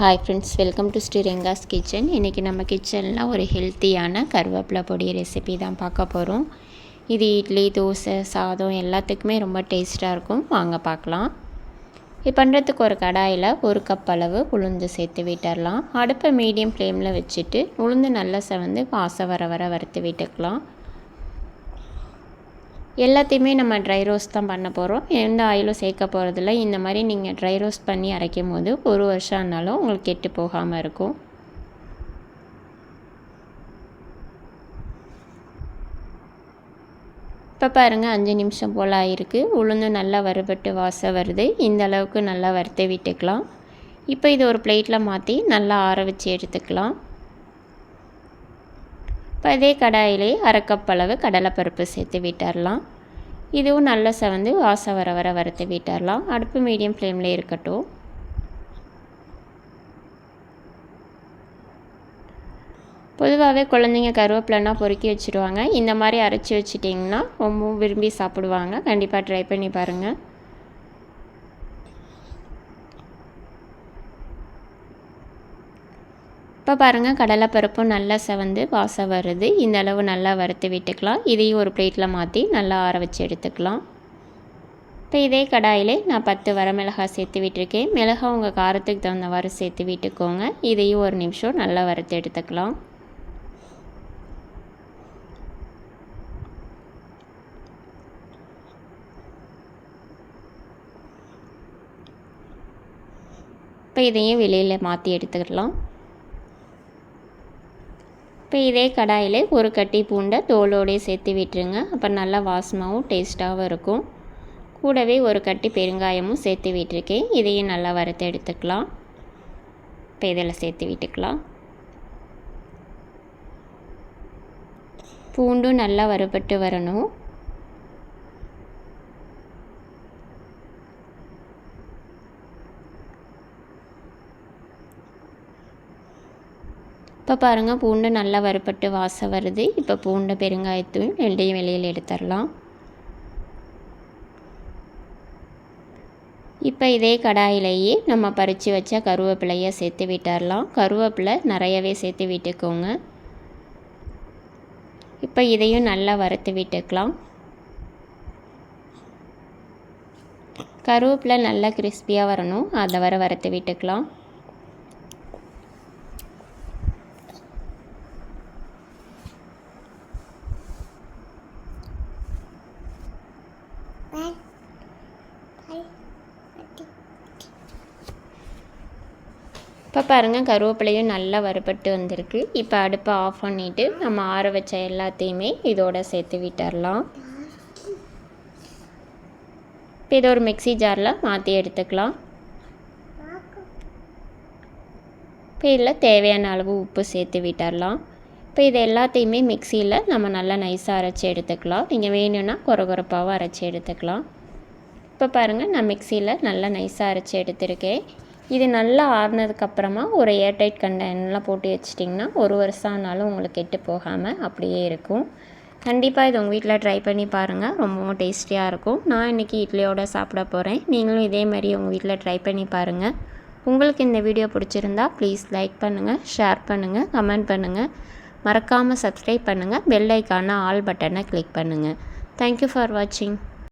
Hi friends welcome to Sriranga's kitchen இன்றைக்கி நம்ம கிச்சனில் ஒரு ஹெல்த்தியான கருவேப்பிலை பொடி ரெசிபி தான் பார்க்க போகிறோம் இது இட்லி தோசை சாதம் எல்லாத்துக்குமே ரொம்ப டேஸ்ட்டாக இருக்கும். வாங்க பார்க்கலாம். இது பண்ணுறதுக்கு ஒரு கடாயில் ஒரு கப் அளவு உளுந்து சேர்த்து விட்டுடலாம் அடுப்பை மீடியம் ஃப்ளேமில் வச்சுட்டு உளுந்து நல்லா செவந்து வாசம் வர வர வறுத்து விட்டுக்கலாம். எல்லாத்தையுமே நம்ம ட்ரை ரோஸ்ட் தான் பண்ண போகிறோம் எந்த ஆயிலும் சேர்க்க போகிறதில்ல இந்த மாதிரி நீங்கள் ட்ரை ரோஸ்ட் பண்ணி அரைக்கும் போது ஒரு வருஷம் ஆனாலும் உங்களுக்கு கெட்டு போகாமல் இருக்கும். இப்போ பாருங்கள் அஞ்சு நிமிஷம் போல் ஆயிருக்கு. உளுந்து நல்லா வறுபட்டு வாசம் வருது. இந்த அளவுக்கு நல்லா வறுத்து விட்டுக்கலாம். இப்போ இது ஒரு பிளேட்டில் மாற்றி நல்லா ஆற வச்சு எடுத்துக்கலாம். இப்போ அதே கடாயிலே அரைக்கப்பளவு கடலைப்பருப்பு சேர்த்து விட்டுடலாம் இதுவும் நல்ல செவந்து வாசம் வர வர வறுத்து விட்டுடலாம் அடுப்பு மீடியம் ஃப்ளேமில் இருக்கட்டும். பொதுவாகவே குழந்தைங்க கருவேப்பிலனா பொறுக்கி வச்சுருவாங்க. இந்த மாதிரி அரைச்சி வச்சிட்டிங்கன்னா ரொம்ப விரும்பி சாப்பிடுவாங்க. கண்டிப்பாக ட்ரை பண்ணி பாருங்கள் இப்போ பாருங்கள் கடலைப்பருப்பும் நல்லா செவந்து வாசம் வருது. இந்த அளவு நல்லா வறுத்து விட்டுக்கலாம். இதையும் ஒரு பிளேட்டில் மாற்றி நல்லா ஆற வச்சு எடுத்துக்கலாம். இப்போ இதே கடாயிலே நான் பத்து வரமிளகாய் சேர்த்து விட்டுருக்கேன். மிளகாய் உங்கள் காரத்துக்கு தகுந்தவாறு சேர்த்து விட்டுக்கோங்க. இதையும் ஒரு நிமிஷம் நல்லா வறுத்து எடுத்துக்கலாம். இப்போ இதையும் வெளியில் மாற்றி எடுத்துக்கலாம். இப்போ இதே கடாயில் ஒரு கட்டி பூண்டை தோலோடையே சேர்த்து விட்டுருங்க. அப்போ நல்லா வாசமாகவும் டேஸ்ட்டாகவும் இருக்கும். கூடவே ஒரு கட்டி பெருங்காயமும் சேர்த்து விட்டுருக்கேன். இதையும் நல்லா வறுத்து எடுத்துக்கலாம். இப்போ இதில் சேர்த்து விட்டுக்கலாம். பூண்டும் நல்லா வறுபட்டு வரணும். இப்போ பாருங்கள் பூண்டு நல்லா வறுப்பட்டு வாசம் வருது. இப்போ பூண்டு பெருங்காயத்தூள் ரெண்டையும் வெளியில் எடுத்துடலாம். இப்போ இதே கடாயிலேயே நம்ம பறித்து வச்ச கருவேப்பிலையை சேர்த்து விட்டுடலாம். கருவேப்பிலை நிறையவே சேர்த்து விட்டுக்கோங்க. இப்போ இதையும் நல்லா வறுத்து விட்டுக்கலாம். கருவேப்பிலை நல்லா கிறிஸ்பியாக வரணும். அதை வர வறுத்து விட்டுக்கலாம். இப்போ பாருங்கள் கருவேப்பிலையும் நல்லா வறுபட்டு வந்திருக்கு. இப்போ அடுப்பை ஆஃப் பண்ணிவிட்டு நம்ம ஆற வச்ச எல்லாத்தையுமே இதோட சேர்த்து விட்டுடலாம் இப்போ இதை ஒரு மிக்சி ஜாரில் மாற்றி எடுத்துக்கலாம். இப்போ இதில் தேவையான அளவு உப்பு சேர்த்து விட்டுடலாம் இப்போ இது எல்லாத்தையுமே மிக்சியில் நம்ம நல்லா நைஸாக அரைச்சி எடுத்துக்கலாம். நீங்கள் வேணும்னா குறகுறப்பாகவும் அரைச்சி எடுத்துக்கலாம். இப்போ பாருங்கள் நான் மிக்சியில் நல்லா நைஸாக அரைச்சி எடுத்திருக்கேன். இது நல்லா ஆறுனதுக்கப்புறமா ஒரு ஏர்டைட் கண்டெய்னரில் போட்டு வச்சிட்டிங்கன்னா ஒரு வருஷம் ஆனாலும் உங்களுக்கு கெட்டு போகாமல் அப்படியே இருக்கும். கண்டிப்பாக இது உங்கள் வீட்டில் ட்ரை பண்ணி பாருங்கள் ரொம்பவும் டேஸ்டியாக இருக்கும். நான் இன்றைக்கி இட்லியோடு சாப்பிட போகிறேன் நீங்களும் இதே மாதிரி உங்கள் வீட்டில் ட்ரை பண்ணி பாருங்கள் உங்களுக்கு இந்த வீடியோ பிடிச்சிருந்தா ப்ளீஸ் லைக் பண்ணுங்கள் ஷேர் பண்ணுங்கள் கமெண்ட் பண்ணுங்கள் மறக்காமல் சப்ஸ்கிரைப் பண்ணுங்கள் பெல் ஐக்கான ஆல் பட்டனை கிளிக் பண்ணுங்கள் தேங்க்யூ ஃபார் வாட்சிங்